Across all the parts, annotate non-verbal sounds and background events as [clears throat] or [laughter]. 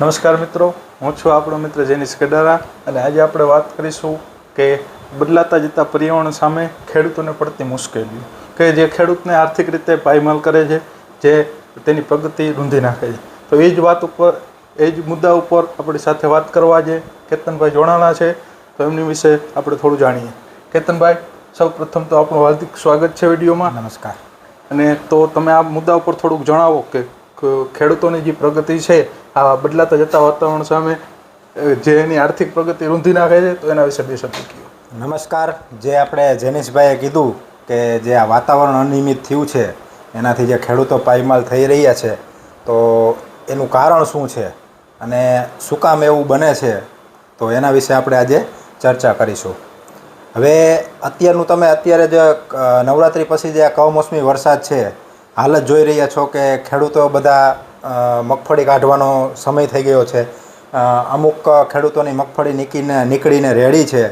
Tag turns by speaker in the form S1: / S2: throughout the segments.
S1: નમસ્કાર મિત્રો હું છું આપણો મિત્ર જેનિસ કડારા અને આજે આપણે વાત કરીશું કે બદલાતા જતા પર્યાવરણ સામે ખેડૂતોને પડતી મુશ્કેલીઓ. કે જે ખેડૂતને આર્થિક રીતે પાયમાલ કરે છે જે તેની પ્રગતિ રૂંધી નાખે છે. તો એ જ વાત ઉપર એ જ મુદ્દા ઉપર આપણી સાથે વાત કરવા જે કેતનભાઈ જોડાણા છે. તો એમની વિશે આપણે થોડું જાણીએ. કેતનભાઈ સૌ પ્રથમ તો આપણું હાર્દિક સ્વાગત છે વિડીયોમાં.
S2: નમસ્કાર.
S1: અને તો તમે આ મુદ્દા ઉપર થોડુંક જણાવો કે ખેડૂતોની જે પ્રગતિ છે આ બદલાતા જતા વાતાવરણ સામે જે એની આર્થિક પ્રગતિ રૂંધી નાખે છે, તો એના વિશે બે શબ્દ કહ્યું
S2: નમસ્કાર. જે આપણે જેનિશભાઈએ કીધું કે જે આ વાતાવરણ અનિયમિત થયું છે, એનાથી જે ખેડૂતો પાયમાલ થઈ રહ્યા છે, તો એનું કારણ શું છે અને શું કામ એવું બને છે, તો એના વિશે આપણે આજે ચર્ચા કરીશું. હવે અત્યારનું તમે અત્યારે જે નવરાત્રી પછી જે કમોસમી વરસાદ છે, હાલ જ જોઈ રહ્યા છો કે ખેડૂતો બધા મગફળી કાઢવાનો સમય થઈ ગયો છે. અમુક ખેડૂતોની મગફળી નીકળીને નીકળીને રેડી છે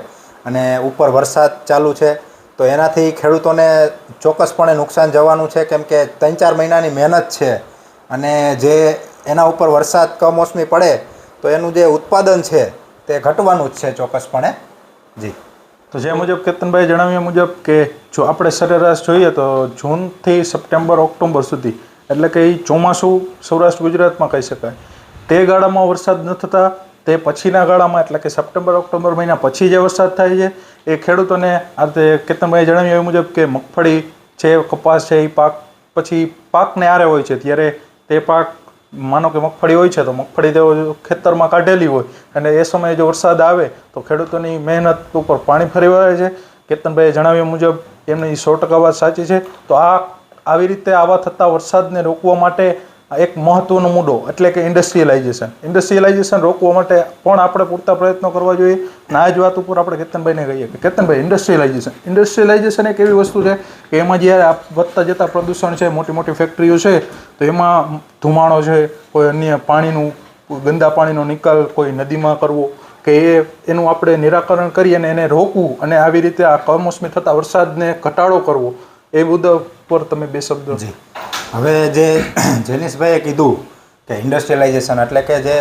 S2: અને ઉપર વરસાદ ચાલુ છે. તો એનાથી ખેડૂતોને ચોક્કસપણે નુકસાન જવાનું છે, કેમ કે ત્રણ ચાર મહિનાની મહેનત છે અને જે એના ઉપર વરસાદ કમોસમી પડે, તો એનું જે ઉત્પાદન છે તે ઘટવાનું જ છે ચોક્કસપણે. જી.
S1: તો જે મુજબ કેતનભાઈ જણાવ્યા મુજબ કે જો આપણે સરેરાશ જોઈએ તો જૂનથી સપ્ટેમ્બર ઓક્ટોબર સુધી એટલે કે એ ચોમાસું સૌરાષ્ટ્ર ગુજરાતમાં કહી શકાય. તે ગાળામાં વરસાદ ન થતા, તે પછીના ગાળામાં, એટલે કે સપ્ટેમ્બર, ઓક્ટોબર મહિના પછી જે વરસાદ થાય છે, એ ખેડૂતોને આ તે કેતનભાઈએ જણાવ્યા એ મુજબ કે મગફળી છે, કપાસ છે, એ પાક પછી પાકને આરે હોય છે. ત્યારે તે પાક, માનો કે મગફળી હોય છે, તો મગફળી તેઓ ખેતરમાં કાઢેલી હોય અને એ સમયે જો વરસાદ આવે, તો ખેડૂતોની મહેનત ઉપર પાણી ફરી વળે છે. કેતનભાઈએ જણાવ્યા મુજબ એમની સો ટકા વાત સાચી છે. તો આ આવી રીતે આવા થતા વરસાદને રોકવા માટે એક મહત્વનો મુદ્દો, એટલે કે ઇન્ડસ્ટ્રીયલાઇઝેશન ઇન્ડસ્ટ્રીયલાઇઝેશન રોકવા માટે પણ આપણે પૂરતા પ્રયત્નો કરવા જોઈએ. આ જ વાત ઉપર આપણે કેતનભાઈને કહીએ કે કેતનભાઈ ઇન્ડસ્ટ્રીયલાઇઝેશન ઇન્ડસ્ટ્રીયલાઇઝેશન એક એવી વસ્તુ છે કે એમાં જ્યારે વધતા જતા પ્રદૂષણ છે, મોટી મોટી ફેક્ટરીઓ છે, તો એમાં ધુમાડો છે, કોઈ અન્ય પાણીનું, ગંદા પાણીનો નિકાલ કોઈ નદીમાં કરવો, કે એ, એનું આપણે નિરાકરણ કરી અને એને રોકવું અને આવી રીતે આ કમોસમી થતા વરસાદને ઘટાડો કરવો એ મુદ્દા ઉપર તમે બે શબ્દો.
S2: જી. હવે જે [clears throat] જેનિશભાઈએ કીધું કે ઇન્ડસ્ટ્રીયલાઇઝેશન એટલે કે જે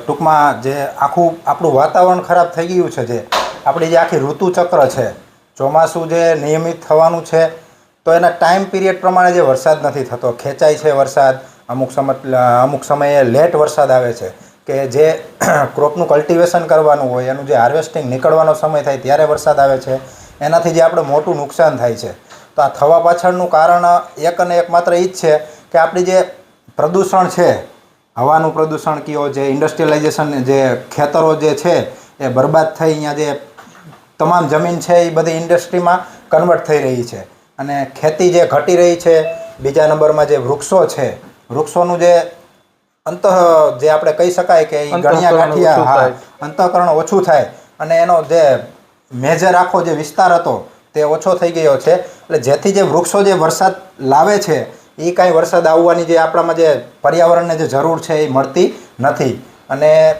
S2: ટૂંકમાં જે આખું આપણું વાતાવરણ ખરાબ થઈ ગયું છે જે, આપણી જે આખી ઋતુચક્ર છે, ચોમાસું જે નિયમિત થવાનું છે, તો એના ટાઈમ પીરિયડ પ્રમાણે જે વરસાદ નથી થતો, ખેંચાય છે વરસાદ, અમુક સમય અમુક સમયે લેટ વરસાદ આવે છે, કે જે [clears throat] ક્રોપનું કલ્ટિવેશન કરવાનું હોય, એનું જે હાર્વેસ્ટિંગ નીકળવાનો સમય થાય ત્યારે વરસાદ આવે છે, એનાથી જે આપણે મોટું નુકસાન થાય છે. તો આ થવા પાછળનું કારણ એક અને એક માત્ર એ જ છે કે આપણી જે પ્રદૂષણ છે હવાનું પ્રદૂષણ કયો જે ઇન્ડસ્ટ્રીયલાઇઝેશન જે ખેતરો જે છે એ બરબાદ થઈ અહીંયા જે તમામ જમીન છે એ બધી ઇન્ડસ્ટ્રીમાં કન્વર્ટ થઈ રહી છે. અને ખેતી જે ઘટી રહી છે બીજા નંબરમાં જે વૃક્ષો છે વૃક્ષોનું જે અંત જે આપણે કહી શકાય કે ગણ્યા ગાંઠિયા હા અંતઃકરણ ઓછું થાય. અને એનો જે મેજર આખો જે વિસ્તાર હતો તે ઓછો થઈ ગયો છે. એટલે જેથી જે વૃક્ષો જે વરસાદ લાવે છે એ કાંઈ વરસાદ આવવાની જે આપણામાં જે પર્યાવરણને જે જરૂર છે એ મળતી નથી. અને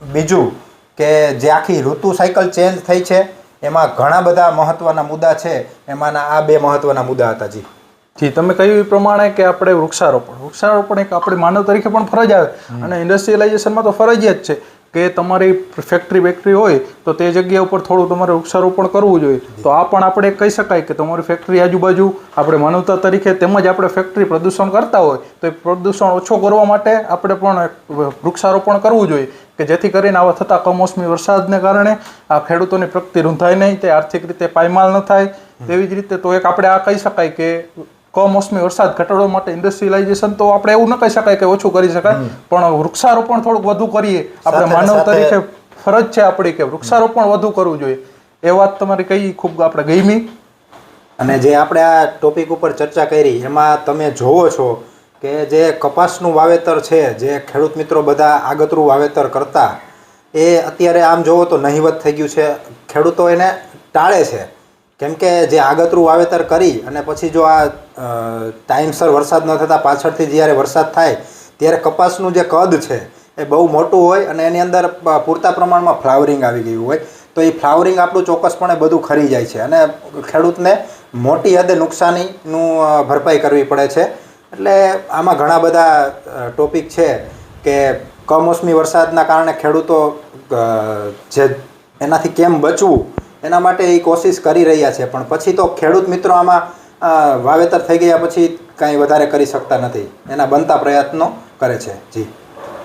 S2: બીજું કે જે આખી ઋતુ સાયકલ ચેન્જ થઈ છે એમાં ઘણા બધા મહત્ત્વના મુદ્દા છે. એમાંના આ બે મહત્ત્વના મુદ્દા હતા જી.
S1: જી તમે કહ્યું એ પ્રમાણે કે આપણે વૃક્ષારોપણ. વૃક્ષારોપણ એક આપણી માનવ તરીકે પણ ફરજ આવે. અને ઇન્ડસ્ટ્રીયલાઇઝેશનમાં તો ફરજિયાત છે. કે તમારી ફેક્ટરી બેક્ટરી હોય તો તે જગ્યા ઉપર થોડું તમારે વૃક્ષારોપણ કરવું જોઈએ. તો આ પણ આપણે કહી શકાય કે તમારી ફેક્ટરી આજુબાજુ આપણે માનવતા તરીકે તેમજ આપણે ફેક્ટરી પ્રદૂષણ કરતા હોય તો એ પ્રદૂષણ ઓછો કરવા માટે આપણે પણ વૃક્ષારોપણ કરવું જોઈએ કે જેથી કરીને આવા થતા કમોસમી વરસાદને કારણે આ ખેડૂતોની પ્રગતિ રૂંધાય નહીં, તે આર્થિક રીતે પાયમાલ ન થાય. તેવી જ રીતે તો એક આપણે આ કહી શકાય કે કમોસમી વરસાદ ઘટાડવા માટે ઇન્ડસ્ટ્રીલાઇઝેશન તો આપણે એવું ન કહી શકાય કે ઓછું કરી શકાય પણ વૃક્ષારોપણ થોડુંક વધુ કરીએ. આપણે માનવ તરીકે ફરજ છે આપણી કે વૃક્ષારોપણ વધુ કરવું જોઈએ. એ વાત તમારી કહી ખૂબ આપણે ગમી.
S2: અને જે આપણે આ ટોપિક ઉપર ચર્ચા કરી એમાં તમે જોવો છો કે જે કપાસનું વાવેતર છે જે ખેડૂત મિત્રો બધા આગતરું વાવેતર કરતા એ અત્યારે આમ જોવો તો નહિવત થઈ ગયું છે. ખેડૂતો એને ટાળે છે. કેમ કે જે આગતરું વાવેતર કરી અને પછી જો આ ટાઈમસર વરસાદ ન થતાં પાછળથી જ્યારે વરસાદ થાય, ત્યારે કપાસનું જે કદ છે એ બહુ મોટું હોય અને એની અંદર પૂરતા પ્રમાણમાં ફ્લાવરિંગ આવી ગયું હોય. તો એ ફ્લાવરિંગ આપણું ચોક્કસપણે બધું ખરી જાય છે અને ખેડૂતને મોટી હદે નુકસાનીનું ભરપાઈ કરવી પડે છે. એટલે આમાં ઘણા બધા ટોપિક છે કે કમોસમી વરસાદના કારણે ખેડૂતો જે એનાથી કેમ બચવું એના માટે એ કોશિશ કરી રહ્યા છે, પણ પછી તો ખેડૂત મિત્રો આમાં વાવેતર થઈ ગયા પછી કાંઈ વધારે કરી શકતા નથી. એના બનતા પ્રયત્નો કરે છે. જી.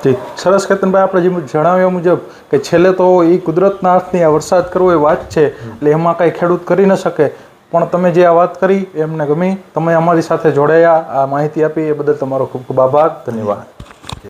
S1: જી. સરસ કેતનભાઈ, આપણે જે જણાવ્યા મુજબ કે છેલ્લે તો એ કુદરતના હાથની આ વરસાદ કરવો એ વાત છે, એટલે એમાં કાંઈ ખેડૂત કરી ન શકે. પણ તમે જે આ વાત કરી એ અમને ગમી. તમે અમારી સાથે જોડાયા. આ માહિતી આપી, એ બદલ તમારો ખૂબ ખૂબ આભાર. ધન્યવાદ.